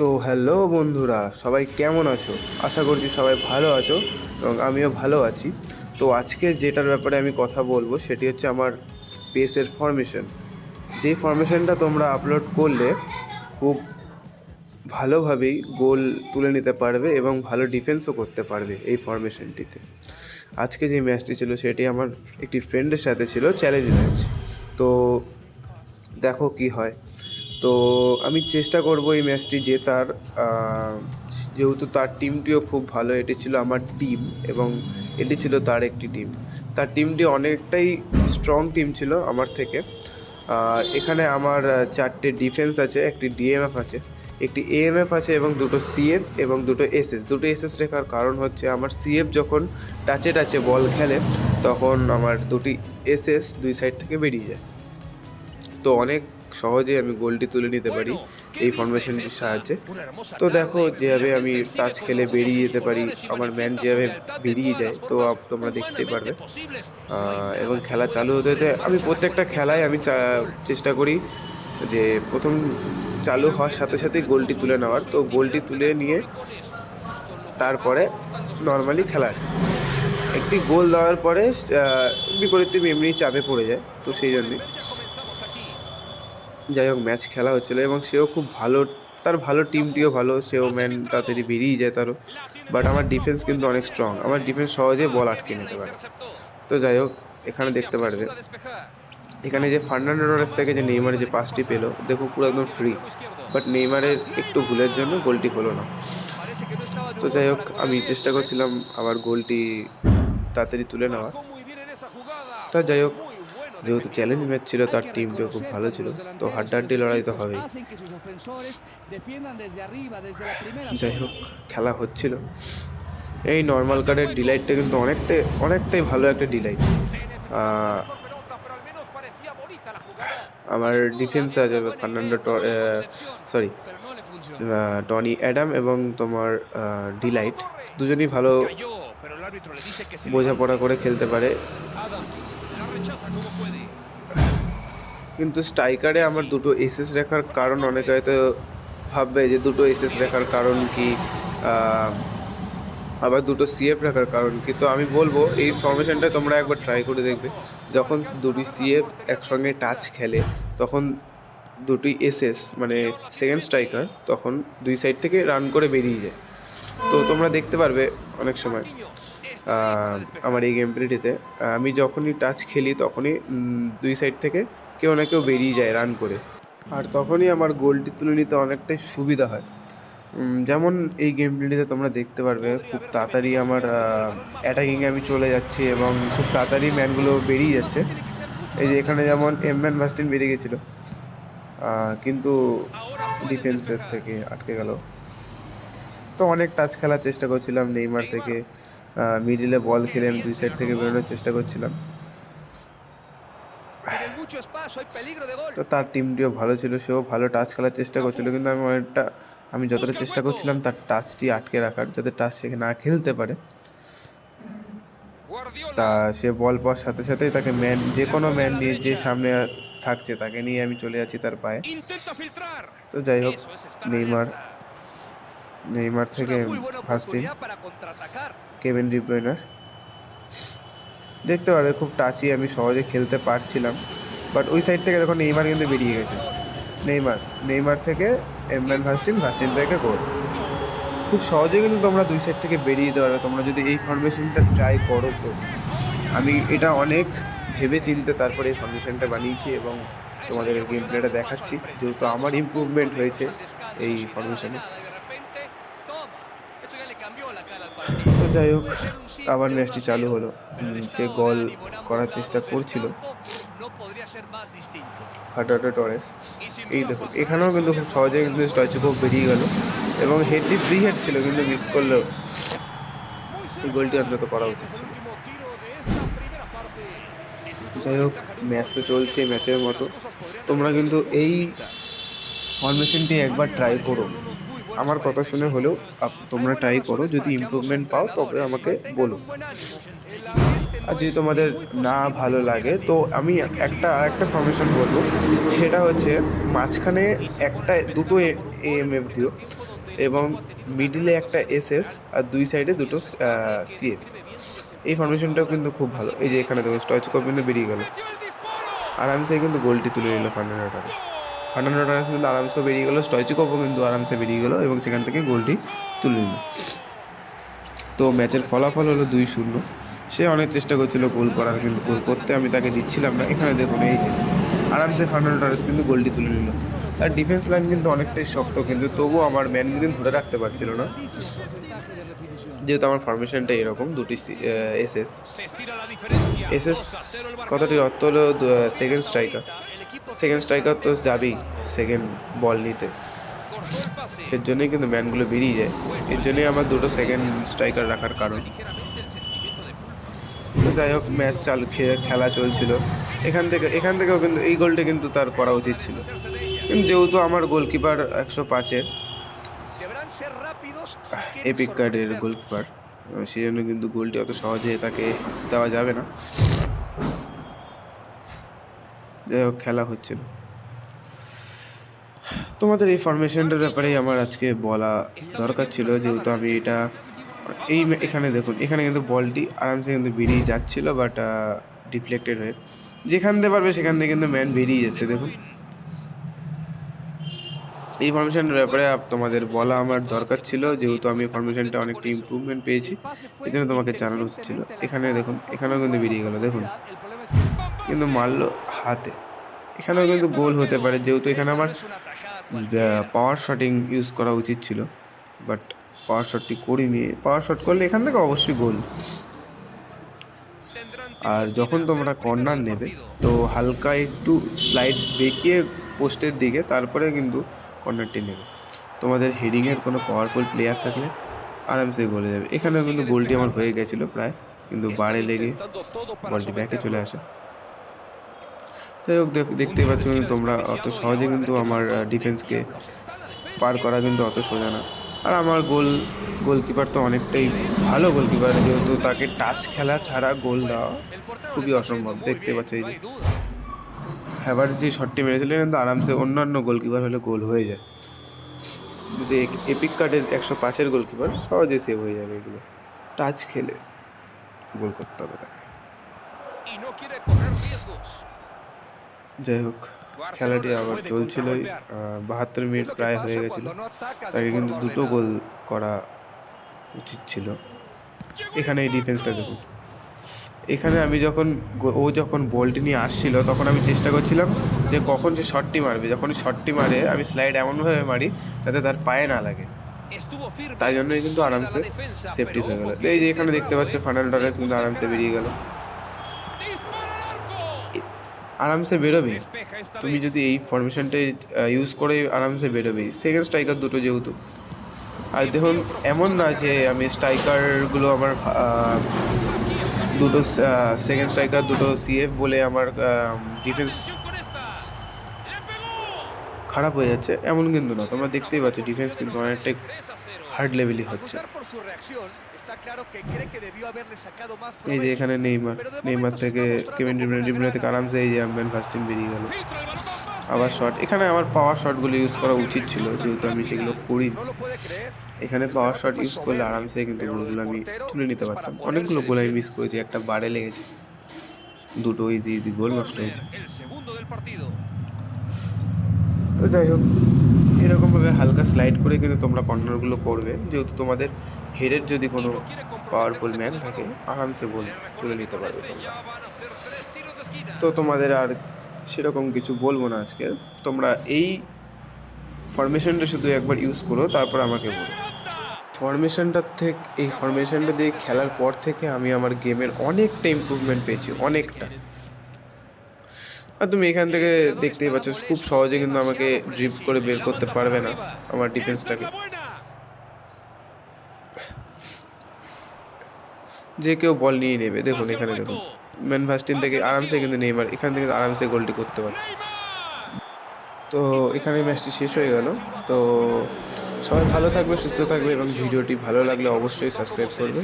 তো হ্যালো বন্ধুরা, সবাই কেমন আছো? আশা করছি সবাই ভালো আছো এবং আমিও ভালো আছি। তো আজকে যেটার ব্যাপারে আমি কথা বলব সেটি হচ্ছে আমার পেসের ফরমেশন যে ফরমেশনটা তোমরা আপলোড করলে খুব ভালোভাবেই গোল তুলে নিতে পারবে এবং ভালো ডিফেন্সও করতে পারবে এই ফরমেশনটিতে আজকে যে ম্যাচটি ছিল সেটি আমার একটি ফ্রেন্ডের সাথে ছিল চ্যালেঞ্জ ম্যাচ তো দেখো কি হয়। তো আমি চেষ্টা করব এই ম্যাচটি জেতার। যেহেতু তার টিমটিও খুব ভালো, এটি ছিল আমার টিম এবং এটি ছিল তার একটি টিম। তার টিমটি অনেকটাই স্ট্রং টিম ছিল আমার থেকে। আর এখানে আমার চারটে ডিফেন্স আছে, একটি ডিএমএফ আছে, একটি এএমএফ আছে এবং দুটো সিএফ এবং দুটো এসএস দুটো এসএস রেখার কারণ হচ্ছে আমার সিএফ যখন টাচে টাচে বল খেলে, তখন আমার দুটি এসএস দুই সাইড থেকে বেরিয়ে যায়। তো অনেক সহজে আমি গোলটি তুলে নিতে পারি এই ফরমেশনটির সাহায্যে। তো দেখো যেভাবে আমি টাচ খেলে বেরিয়ে যেতে পারি আমার ম্যান যেভাবে বেরিয়ে যায় তো তোমরা দেখতেই পারবে। এবং খেলা চালু হতে হতে আমি প্রত্যেকটা খেলায় আমি চেষ্টা করি যে প্রথম চালু হওয়ার সাথে সাথেই গোলটি তুলে নেওয়ার। তো গোলটি তুলে নিয়ে তারপরে নর্মালি খেলার। একটি গোল দেওয়ার পরে বিপরীত টিম এমনি চাপে পড়ে যায় তো সেই জন্যই যাই হোক ম্যাচ খেলা হচ্ছিল এবং সেও খুব ভালো, তার ভালো টিমটিও ভালো। সেও ম্যান তাড়াতাড়ি বেরিয়ে যায় তারও। বাট আমার ডিফেন্স কিন্তু অনেক স্ট্রং আমার ডিফেন্স সহজে বল আটকে নিতে পারে। তো যাই হোক, এখানে দেখতে পারবে। এখানে যে ফার্নান্ডো টোরেস থেকে যে নেইমারের যে পাসটি পেল, দেখো পুরো একদম ফ্রি বাট নেইমারের একটু ভুলের জন্য গোলটি হলো না। তো যাই হোক, আমি চেষ্টা করছিলাম আবার গোলটি তাড়াতাড়ি তুলে নেওয়ার। তা যাই হোক যেহেতু চ্যালেঞ্জ ম্যাচ ছিল, তার টিমটিও খুব ভালো ছিল, তো হাড্ডাহাড্ডি লড়াই তো হবেই। যাই হোক, খেলা হচ্ছিল। এই নর্মাল কার্ডের ডিলাইটটা কিন্তু অনেকটাই অনেকটাই ভালো একটা ডিলাইট আমার ডিফেন্সে আছে, ফার্নান্ডো সরি টনি অ্যাডাম এবং তোমার ডিলাইট দুজনই ভালো বোঝাপড়া করে খেলতে পারে। কিন্তু স্ট্রাইকারে আমার দুটো এসএস রেখার কারণ, অনেকে হয়তো ভাববে যে দুটো এসএস রেখার কারণ কি আবার দুটো সিএফ রাখার কারণ কি। তো আমি বলব, এই ফর্মেশনটা তোমরা একবার ট্রাই করে দেখবে। যখন দুটি সিএফ একসঙ্গে টাচ খেলে, তখন দুটি এসএস মানে সেকেন্ড স্ট্রাইকার তখন দুই সাইড থেকে রান করে বেরিয়ে যায়। তো তোমরা দেখতে পারবে অনেক সময় আমার এই গেম প্লেটিতে আমি যখনই টাচ খেলি, তখনই দুই সাইড থেকে কেউ না কেউ বেরিয়ে যায় রান করে। আর তখনই আমার গোলটি তুলে নিতে অনেকটাই সুবিধা হয়। যেমন এই গেম প্লেটিতে তোমরা দেখতে পারবে, খুব তাড়াতাড়ি আমার অ্যাটাকিংয়ে আমি চলে যাচ্ছি এবং খুব তাড়াতাড়ি ম্যানগুলো বেরিয়ে যাচ্ছে। এই যে এখানে যেমন এম ম্যান ভাস্টিন বেরিয়ে গেছিল কিন্তু ডিফেন্সের থেকে আটকে গেল। তো অনেক টাচ খেলার চেষ্টা করছিলাম নেইমার থেকে মিডিলে বল খেলে দুই সাইড থেকে বেরোনোর চেষ্টা করছিলাম। তো তার টিমটিও ভালো ছিল সেও ভালো টাচ খেলার চেষ্টা করছিল কিন্তু আমি অনেকটা আমি যতটা চেষ্টা করছিলাম তার টাচটি আটকে রাখার যাতে টাচ সে না খেলতে পারে। তা সে বল পাওয়ার সাথে সাথেই তাকে ম্যান যে কোনো ম্যান নিয়ে যে সামনে থাকছে তাকে নিয়ে আমি চলে যাচ্ছি তার পায়ে। তো যাই হোক নেইমার নেইমার থেকে ফার্স্টিন কেভিন ডিব্রয়নার দেখতে পারে খুব টাচি আমি সহজে খেলতে পারছিলাম। বাট ওই সাইড থেকে দেখো নেইমার কিন্তু বেরিয়ে গেছে। নেইমার নেইমার থেকে এমরান ভাস্টিন ভাস্টিন থেকে গোল। খুব সহজে কিন্তু তোমরা দুই সাইড থেকে বেরিয়ে যেতে পারবে। তোমরা যদি এই ফরমেশনটা ট্রাই করো তো। আমি এটা অনেক ভেবে চিনতে তারপরে এই ফরমেশনটা বানিয়েছি এবং তোমাদের গেম প্লেটা দেখাচ্ছি। যেহেতু আমার ইমপ্রুভমেন্ট হয়েছে এই ফরমেশনে তো যাই হোক, আবার ম্যাচটি চালু হলো। সে গোল করার চেষ্টা করছিল। ফাটাটো টরেস। এই দেখো, এখানেও কিন্তু খুব সহজে কিন্তু স্টয়চিকো বেরিয়ে গেল। এবং হেডটি ফ্রি হেড ছিল, কিন্তু মিস করলেও এই গোলটি অন্তত করা উচিত ছিল। যাই হোক, ম্যাচ তো চলছে ম্যাচের মতো। তোমরা কিন্তু এই ফরমেশনটি একবার ট্রাই করো। আমার কথা শুনে হলেও তোমরা ট্রাই করো, যদি ইমপ্রুভমেন্ট পাও, তবে আমাকে বলো। আর যদি তোমাদের না ভালো লাগে, তো আমি একটা, আরেকটা ফরমেশন বলব। সেটা হচ্ছে, মাঝখানে একটা, দুটো এএমএফ দিও, এবং মিডিলে একটা এস এস আর দুই সাইডে দুটো সিএফ এই ফরমেশনটাও কিন্তু খুব ভালো। এই যে এখানে দেখো স্টয়চকপ কিন্তু বেরিয়ে গেল। আরামসে কিন্তু গোলটি তুলে নিল ফার্নান্ডো ফার্নান্ডো টারেস কিন্তু আরামসে বেরিয়ে গেলো স্টয়চকপও কিন্তু আরামসে বেরিয়ে গেলো এবং সেখান থেকে গোলটি তুলে নিল। তো ম্যাচের ফলাফল হলো দুই শূন্য। সে অনেক চেষ্টা করছিল গোল করার, কিন্তু গোল করতে আমি তাকে দিচ্ছিলাম না। এখানে দেখুন এই যে আরামসে ফার্নান্ডো কিন্তু গোলটি তুলে নিল। তার ডিফেন্স লাইন কিন্তু অনেকটাই শক্ত, কিন্তু তবুও আমার ম্যান কিন্তু ধরে রাখতে পারছিল না, যেহেতু আমার ফরমেশনটা এরকম, দুটি এসএস এসএস কথাটির অর্থ হলো সেকেন্ড স্ট্রাইকার সেকেন্ড স্ট্রাইকার তো যাবেই সেকেন্ড বল নিতে। সেই জন্যই কিন্তু ম্যানগুলো বেরিয়ে যায়। এর জন্যই আমার দুটো সেকেন্ড স্ট্রাইকার রাখার কারণ। যাই হোক, ম্যাচ চালু খেলা চলছিল। এখান থেকে এখান থেকেও কিন্তু এই গোলটা কিন্তু তার করা উচিত ছিল। যেহেতু আমার গোলকিপার একশো পাঁচের এপিক কার্ডের গোলকিপার সেই জন্য কিন্তু গোলটি অত সহজে তাকে দেওয়া যাবে না। যাই হোক, খেলা হচ্ছিল তোমাদের এই ফরমেশনটার ব্যাপারেই আমার আজকে বলা দরকার ছিল, যেহেতু আমি এটা এই এখানে দেখুন, এখানে কিন্তু বলটি আরামসে কিন্তু বেরিয়ে যাচ্ছিল বাট ডিফ্লেক্টেড হয়ে, যেখান দিয়ে পারবে সেখান থেকে কিন্তু ম্যান বেরিয়ে যাচ্ছে, দেখুন। এই ফরমেশনের ব্যাপারে তোমাদের বলা আমার দরকার ছিল, যেহেতু আমি ফরমেশনটা অনেকটা ইমপ্রুভমেন্ট পেয়েছি, এই জন্য তোমাকে জানানো উচিত ছিল এখানে দেখুন, এখানেও কিন্তু বেরিয়ে গেল, দেখুন। কিন্তু মারলো হাতে। এখানেও কিন্তু গোল হতে পারে, যেহেতু এখানে আমার পাওয়ার শটিং ইউজ করা উচিত ছিল বাট পাওয়ার শটটি করিনি। পাওয়ার শট করলে এখান থেকে অবশ্যই গোল আর যখন তোমরা কর্নার নেবে, তো হালকা একটু স্লাইড বেঁকিয়ে পোস্টের দিকে, তারপরে কিন্তু কর্নারটি নেবে। তোমাদের হেডিংয়ের কোনো পাওয়ারফুল প্লেয়ার থাকলে আরামসে গোলে যাবে। এখানেও কিন্তু গোলটি আমার হয়ে গেছিল প্রায়, কিন্তু বারে লেগে বলটি ব্যাকে চলে আসে। যাই হোক, দেখ- দেখতেই পাচ্ছ তোমরা অত সহজে কিন্তু আমার ডিফেন্সকে পার করা কিন্তু অত সোজা না। আর আমার গোল, গোলকিপার তো অনেকটাই ভালো গোলকিপার, যেহেতু তাকে টাচ খেলা ছাড়া গোল দেওয়া খুবই অসম্ভব। দেখতে পাচ্ছি যে হ্যাভার্স যে শটটি মেরেছিলেন, কিন্তু আরামসে অন্যান্য গোলকিপার হলে গোল হয়ে যায়। যদি এপিক কার্ডের একশো পাঁচের গোলকিপার সহজে সেভ হয়ে যাবে এগুলো। টাচ খেলে গোল করতে হবে তাকে। যাই হোক, খেলাটি আবার চলছিলই বাহাত্তর মিনিট প্রায় হয়ে গেছিল। তাকে কিন্তু দুটো গোল করা উচিত ছিল। এখানে এই ডিফেন্সটা দেখুন। এখানে আমি যখন ও যখন বলটি নিয়ে আসছিল, তখন আমি চেষ্টা করছিলাম যে কখন সে শটটি মারবে। যখন শটটি মারে, আমি স্লাইড এমনভাবে মারি যাতে তার পায়ে না লাগে। তাই জন্যই কিন্তু আরামসে সেফটি হয়ে গেল। এই যে এখানে দেখতে পাচ্ছ ফাইনাল টরেস কিন্তু আরামসে বেরিয়ে গেল। আরামসে বেরোবে। তুমি যদি এই ফরমেশনটা ইউজ করে আরামসে বেরোবে। সেকেন্ড স্ট্রাইকার দুটো যেহেতু। আর দেখুন এমন না যে আমি স্ট্রাইকারগুলো আমার দুটো সেকেন্ড স্ট্রাইকার দুটো সিএফ বলে আমার ডিফেন্স খারাপ হয়ে যাচ্ছে। এমন কিন্তু না। তোমরা দেখতেই পাচ্ছ ডিফেন্স কিন্তু অনেকটাই হার্ড লেভেলই হচ্ছে। এই যে এখানে নেইমার নেইমার থেকে Kevin De Bruyne De Bruyne থেকে আরামসে এই যে আম্বান ফার্স্ট টিম বেরিয়ে গেল। আবার শট এখানে আমার পাওয়ার শটগুলো ইউজ করা উচিত ছিল যেহেতু আমি সেগুলো করি এখানে পাওয়ার শট ইউজ করলে আরামসে কিন্তু গোলগুলো আমি তুলে নিতে পারতাম। অনেকগুলো গোল আমি মিস করেছি একটা বারে লেগেছে। দুটো ইজি ইজি গোল নষ্ট হয়েছে। তো যাই হোক এরকমভাবে হালকা স্লাইড করে কিন্তু তোমরা কর্নারগুলো করবে। যেহেতু তোমাদের হেডের যদি কোনো পাওয়ারফুল ম্যান থাকে, আরামসে বল তুলে নিতে পারবে তো তোমাদের আর সেরকম কিছু বলব না আজকে। তোমরা এই ফরমেশনটা শুধু একবার ইউজ করো, তারপর আমাকে বলো। ফরমেশনটার থেকে, এই ফরমেশনটা দিয়ে খেলার পর থেকে আমি আমার গেমের অনেকটা ইমপ্রুভমেন্ট পেয়েছি, অনেকটা। আর তুমি এখান থেকে দেখতেই পাচ্ছ, খুব সহজে কিন্তু আমাকে ড্রিপ করে বের করতে পারবে না আমার ডিফেন্সটাকে যে কেউ বল নিয়ে নেবে, দেখুন এখানে, দেখুন। ম্যান ভাস্টিন থেকে আরামসে কিন্তু নেইমার এখান থেকে আরামসে গোলটি করতে পারে। তো এখানে ম্যাচটি শেষ হয়ে গেল। তো সবাই ভালো থাকবে, সুস্থ থাকবে এবং ভিডিওটি ভালো লাগলে অবশ্যই সাবস্ক্রাইব করবে।